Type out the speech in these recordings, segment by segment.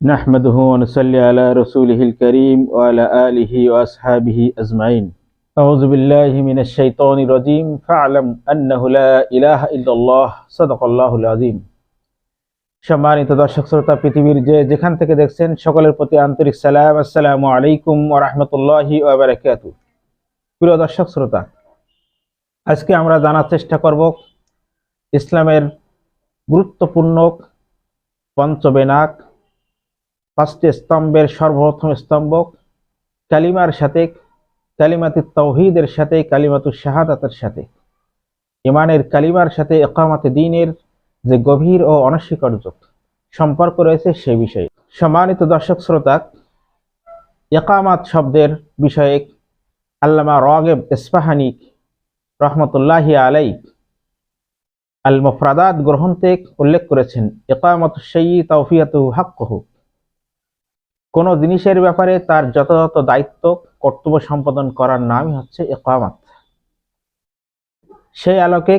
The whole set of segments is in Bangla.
নাহমাদুহু ওয়ানুসাল্লি আলা রাসূলিহিল কারীম ওয়া আলা আলিহি ওয়া আসহাবিহি আজমাইন আউযু বিল্লাহি মিনাশ শাইতানির রাজীম ফা'লাম আন্নাহু লা ইলাহা ইল্লাল্লাহ সাদাকাল্লাহুল আযীম সম্মানিত দর্শক শ্রোতা, পৃথিবীর যে যেখান থেকে দেখছেন, সকলের প্রতি আন্তরিক সালাম। আসসালামু আলাইকুম ওয়া রাহমাতুল্লাহি ওয়া বারাকাতুহু প্রিয় দর্শক শ্রোতা, আজকে আমরা জানার চেষ্টা করব ইসলামের গুরুত্বপূর্ণ পঞ্চবেনাক পাঁচটি স্তম্ভের সর্বপ্রথম স্তম্ভ, কালিমার সাথে, কালিমাতি তৌহিদের সাথে কালিমাতুর শাহাদাতের সাথে। ইমানের কালিমার সাথে একামাতে দিনের যে গভীর ও অনস্বীকার্য সম্পর্ক রয়েছে সে বিষয়ে। সম্মানিত দর্শক শ্রোতা একামাত শব্দের বিষয়ে আল্লামা রগেব ইস্পাহানি রহমতুল্লাহি আলাই আল মুফরাদাত গ্রহণতে উল্লেখ করেছেন একামত সেই তৌফিয়াতু হাক্কহু। কোন জিনিসের ব্যাপারে তার যথাযথ দায়িত্ব, কর্তব্য সম্পাদন করার নামই হচ্ছে একামাত সেই আলোকে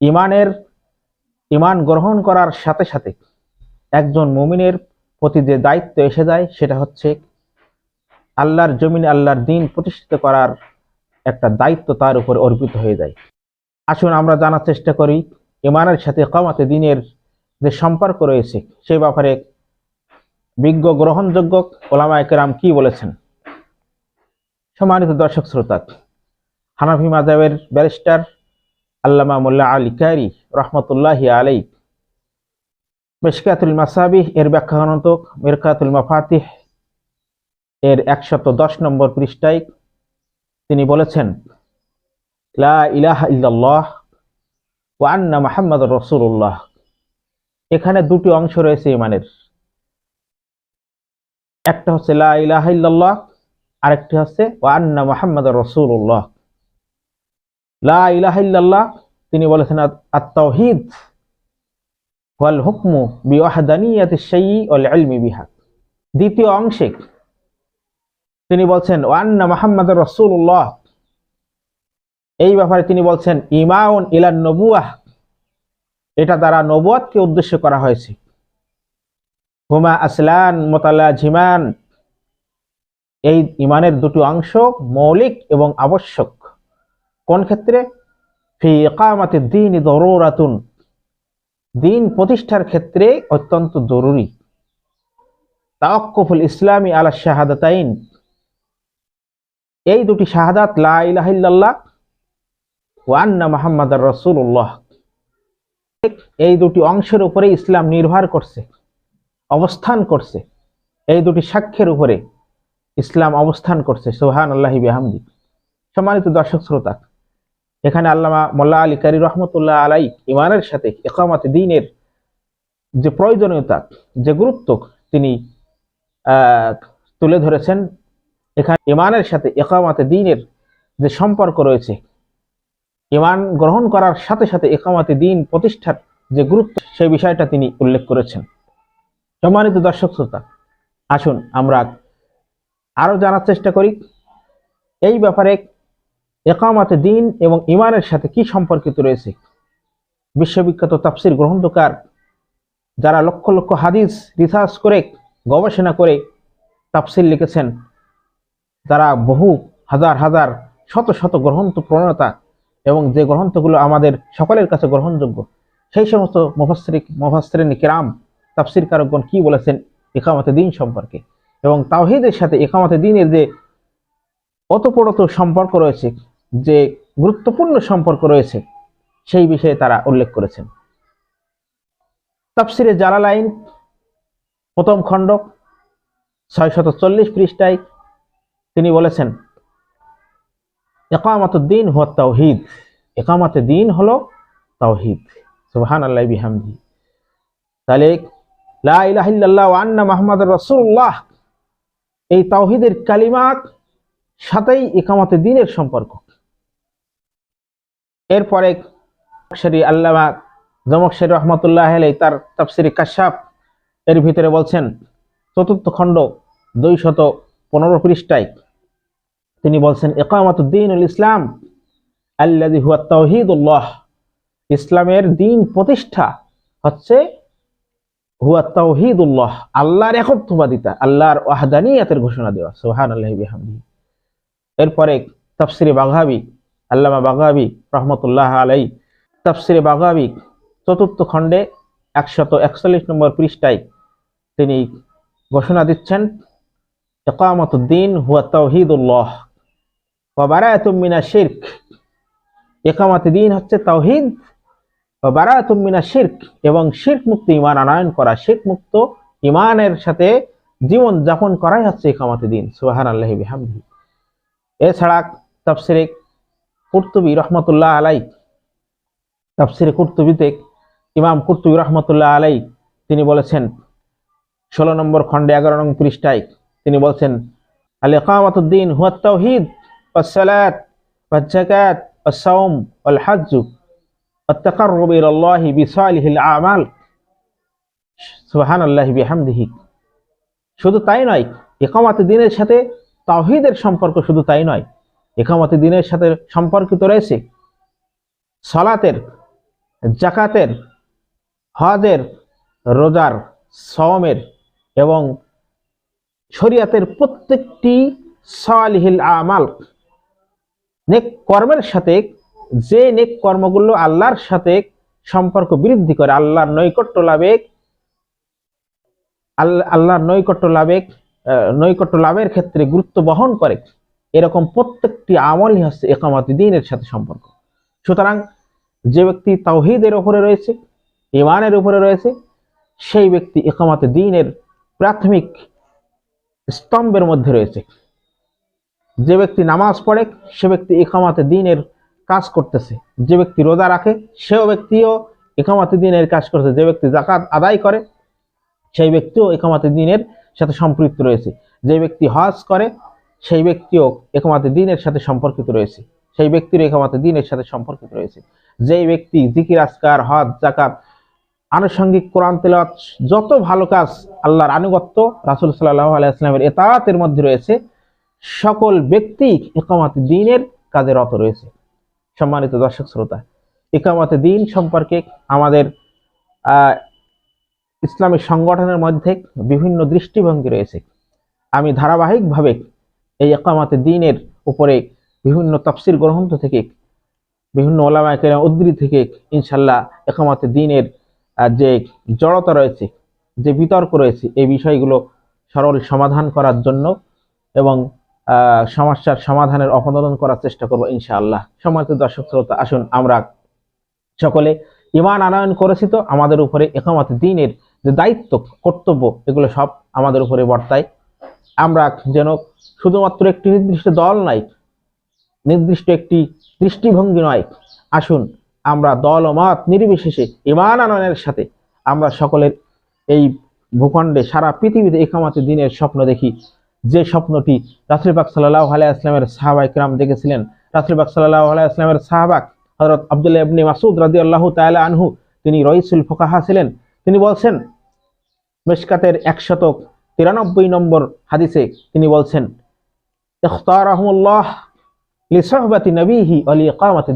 ইমানের ইমান গ্রহণ করার সাথে সাথে একজন মুমিনের প্রতি যে দায়িত্ব এসে যায়, সেটা হচ্ছে আল্লাহর জমিনে আল্লাহর দিন প্রতিষ্ঠিত করার একটা দায়িত্ব তার উপর অর্পিত হয়ে যায়। আসুন আমরা জানার চেষ্টা করি ইমানের সাথে কামাতে দিনের যে সম্পর্ক রয়েছে সেই ব্যাপারে বিজ্ঞ গ্রহণযোগ্য ওলামা একরাম কি বলেছেন? সম্মানিত দর্শক শ্রোতা, হানাফি মাজাবের ব্যারিস্টার আল্লামা মোল্লা আলী কারি রহমতুল্লাহ আলাই মেশকাতুল মাসাবিহ, এর ব্যাখ্যা গণতক মিরকাতুল মাফাতিহ, এর একশত দশ নম্বর পৃষ্ঠায় তিনি বলেছেন, লা ইলাহা ইল্লাল্লাহ ওয়া আন্না মুহাম্মাদ রসুল্লাহ এখানে দুটি অংশ রয়েছে ইমানের। একটা হচ্ছে লা ইলাহা ইল্লাল্লাহ, আরেকটি হচ্ছে ওয়া আন্না মুহাম্মাদ রসুল্লাহ লা ইলাহা ইল্লাল্লাহ, তিনি বলেছেন আত-তাওহীদ, ওয়াল হুকমু বিওয়াহদানিয়াতি শাইই ওয়াল ইলমি বিহা। দ্বিতীয় অংশে তিনি বলছেন ওয়া আন্না মুহাম্মাদ রসুল্লাহ এই ব্যাপারে তিনি বলছেন ইমাউন ইলান নবুয়াহ, এটা দ্বারা নবুয়াতকে উদ্দেশ্য করা হয়েছে। হুমা আসলান মোতালা এই ইমানের দুটি অংশ মৌলিক এবং আবশ্যক। কোন ক্ষেত্রে? ফি ইকামাতে দিন দিন প্রতিষ্ঠার ক্ষেত্রে অত্যন্ত জরুরি। তাওয়াক্কুফুল ইসলামী আলা শাহাদাতাইন। এই দুটি শাহাদাত লা ইলাহা ইল্লাল্লাহ ওয়ান্না মোহাম্মদ রসুল্লাহ এই দুটি অংশের উপরে ইসলাম নির্ভর করছে। অবস্থান করছে, এই দুটি সাক্ষ্যের উপরে ইসলাম অবস্থান করছে সোহান আল্লাহি বেহামদি। সম্মানিত দর্শক শ্রোতা, এখানে আল্লামা মোল্লা আলী কারি রহমতুল্লাহ আলাই ইমানের সাথে একামাতে দিনের যে প্রয়োজনীয়তা, যে গুরুত্ব তিনি তুলে ধরেছেন, এখানে ইমানের সাথে একামাতে দিনের যে সম্পর্ক রয়েছে ইমান গ্রহণ করার সাথে সাথে একামাতে দিন প্রতিষ্ঠার যে গুরুত্ব, সেই বিষয়টা তিনি উল্লেখ করেছেন। সম্মানিত দর্শক শ্রোতা, আসুন আমরা আরও জানার চেষ্টা করি, এই ব্যাপারে একামাতে দিন এবং ইমানের সাথে কি সম্পর্কিত রয়েছে? বিশ্ববিখ্যাত তাফসির গ্রহণকার যারা লক্ষ লক্ষ হাদিস রিসার্চ করে, গবেষণা করে তাফসির লিখেছেন যারা বহু হাজার হাজার, শত শত গ্রন্থ প্রণেতা এবং যে গ্রন্থগুলো আমাদের সকলের কাছে গ্রহণযোগ্য, সেই সমস্ত মুফাসরিক মুফাসরিন কিরাম তাফসির কারকগণ কি বলেছেন একামতে দিন সম্পর্কে? এবং তাওহিদের সাথে একামতে দিনের যে অতপরত সম্পর্ক রয়েছে, যে গুরুত্বপূর্ণ সম্পর্ক রয়েছে, সেই বিষয়ে তারা উল্লেখ করেছেন। তাফসিরে জালালাইন, প্রথম খণ্ড ছয় শত চল্লিশ পৃষ্ঠায় তিনি বলেছেন একামাতুদ্দিন হুয়া তাওহিদ। একামাতে দিন হলো তাওহিদ। সুবহান আল্লাহ বিহামদি। তাহলে রাসূলুল্লাহ। এই তাওহিদের সাথেই একামাতে দিনের সম্পর্ক। এরপরে রহমতুল্লাহ আলাই তার তাফসিরি কাশাফ, এর ভিতরে বলছেন, চতুর্থ খণ্ড দুই শত পনেরো পৃষ্ঠায় তিনি বলছেন একামাতুদ্দিন ইসলাম আল্লাদি হুয়া তৌহিদুল্লাহ ইসলামের দিন প্রতিষ্ঠা হচ্ছে হুয়া তাওহিদুল্লাহ, আল্লাহর একত্ববাদিতা, আল্লাহর ওয়াহদানিয়াতের ঘোষণা দেওয়া সুহান আল্লাহ বিহামদি। এরপরে তাফসিরে বাঘাবি, আল্লামা বাঘাবি রহমতুল্লাহ আলাই, তাফসিরে বাঘাবি চতুর্থ খণ্ডে একশত একচল্লিশ নম্বর পৃষ্ঠায় তিনি ঘোষণা দিচ্ছেন একামতুদ্দিন হুয়া তাওহিদুল্লাহ, ওয়া বারায়াতুম মিনা শিরক। একামত দিন হচ্ছে তাওহিদ ওয়া বারায়াতুম মিনা শিরক এবং শিরক মুক্ত ইমান আনয়ন করা শিরক মুক্ত ইমানের সাথে জীবন যাপন করাই হচ্ছে একামত দিন সুবাহান আল্লাহ বিহামদি এছাড়া তাফসিরে কুর্তুবি রহমতুল্লাহ আলাই তাফসিরে কুর্তুবিতে ইমাম কুর্তুবি রহমতুল্লাহ আলাই তিনি বলেছেন ষোলো নম্বর খণ্ডে এগারো নম্বর পৃষ্ঠায় তিনি বলছেন আল একামতুদ্দিন হুয়া তাওহিদ والصلاة والزكاة والصوم والحج والتقرب إلى الله بصالح الأعمال سبحان الله بحمده শুধু তাই নয় একামাতে দিনের সাথে তাওহিদের সম্পর্ক শুধু তাই নয় একামাতে দিনের সাথে সম্পর্কিত রয়েছে সলাতের জাকাতের হজের রোজার সওমের এবং শরিয়াতের প্রত্যেকটি সালিহিল আমাল নেক কর্মের সাথে যে নেক কর্মগুলো আল্লাহর সাথে সম্পর্ক বৃদ্ধি করে, আল্লাহর নৈকট্য লাভে আল্লাহ আল্লাহর নৈকট্য লাভে নৈকট্য লাভের ক্ষেত্রে গুরুত্ব বহন করে, এরকম প্রত্যেকটি আমলই হচ্ছে একামত দিনের সাথে সম্পর্ক। সুতরাং যে ব্যক্তি তাওহিদের উপরে রয়েছে ইমানের উপরে রয়েছে, সেই ব্যক্তি একামত দিনের প্রাথমিক স্তম্ভের মধ্যে রয়েছে। যে ব্যক্তি নামাজ পড়ে, সে ব্যক্তি একামাতে দিনের কাজ করতেছে। যে ব্যক্তি রোজা রাখে, সেও ব্যক্তিও একামাতে দিনের কাজ করতেছে যে ব্যক্তি জাকাত আদায় করে, সেই ব্যক্তিও একামাতে দিনের সাথে সম্পৃক্ত রয়েছে। যে ব্যক্তি হজ করে, সেই ব্যক্তিও একামাতে দিনের সাথে সম্পর্কিত রয়েছে। সেই ব্যক্তির একামাতে দিনের সাথে সম্পর্কিত রয়েছে। যেই ব্যক্তি জিকির আসকার হজ জাকাত আনুষঙ্গিক কোরআন তেলাওয়াত, যত ভালো কাজ আল্লাহর আনুগত্য, রাসুল সাল্লাহ আলাইসলামের এতায়াতের মধ্যে রয়েছে, সকল ব্যক্তি একামাতে দিনের কাজে রত রয়েছে। সম্মানিত দর্শক শ্রোতা একামাতে দিন সম্পর্কে আমাদের আহ, ইসলামী সংগঠনের মধ্যে বিভিন্ন দৃষ্টিভঙ্গি রয়েছে। আমি ধারাবাহিকভাবে এই একামাতে দিনের উপরে বিভিন্ন তফসির গ্রন্থ থেকে বিভিন্ন ওলামায়কের উদ্ধৃতি থেকে ইনশাল্লাহ একামাতে দিনের যে জড়তা রয়েছে যে বিতর্ক রয়েছে এই বিষয়গুলো সরল সমাধান করার জন্য এবং সমস্যার সমাধানের অপনোদন করার চেষ্টা করব ইনশাআল্লাহ। সম্মানিত দর্শক শ্রোতা, আসুন আমরা সকলে ইমান আনয়ন করেছি তো, আমাদের উপরে একামত দিনের যে দায়িত্ব, কর্তব্য, এগুলো সব আমাদের উপরে বর্তায়। আমরা যেন শুধুমাত্র একটি নির্দিষ্ট দল নাই নির্দিষ্ট একটি দৃষ্টিভঙ্গি নয়, আসুন আমরা দল ও মত নির্বিশেষে ইমান আনয়নের সাথে আমরা সকলের এই ভূখণ্ডে সারা পৃথিবীতে একামাতে দিনের স্বপ্ন দেখি। যে স্বপ্নটি রাসুলবাক সাল্লাহ আলাই আসলামের সাহাবাই কিরাম দেখেছিলেন। রাসুলবাক সাল্লাহ আলাইসলামের সাহাবাক হজরত আবদুল্লাহ ইবনে মাসুদ রাদি আল্লাহ তালা আনহু, তিনি রইসুল ফোকাহা ছিলেন। তিনি বলছেন, মেশকাতের একশত তিরানব্বই নম্বর হাদিসে তিনি বলছেন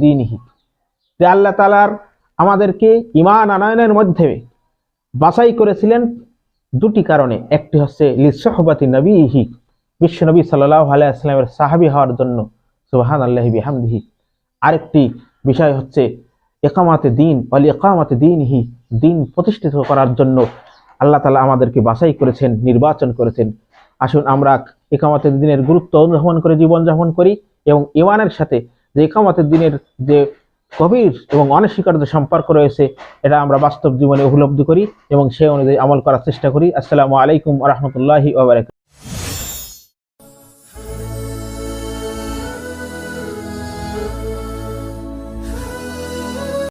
দীনিহি। আল্লাহ তালার আমাদেরকে ইমান আনয়নের মধ্যে বাছাই করেছিলেন দুটি কারণে। একটি হচ্ছে, লিসহবাতি নবীহি বিশ্ব নবী সাল্লাহ আলাইসলামের সাহাবি হওয়ার জন্য সুবাহান আল্লাহি বিহামদিহি। আরেকটি বিষয় হচ্ছে একামাতে দিন অলি একামাতে দিনহি, দিন প্রতিষ্ঠিত করার জন্য আল্লাহ তালা আমাদেরকে বাছাই করেছেন, নির্বাচন করেছেন। আসুন আমরা একামাতের দিনের গুরুত্ব অনুধাবন করে জীবনযাপন করি এবং ইমানের সাথে যে একামাতের দিনের যে গভীর এবং অনস্বীকার্য সম্পর্ক রয়েছে, এটা আমরা বাস্তব জীবনে উপলব্ধি করি এবং সে অনুযায়ী আমল করার চেষ্টা করি। আসসালামু আলাইকুম রহমতুল্লাহি ওবরাক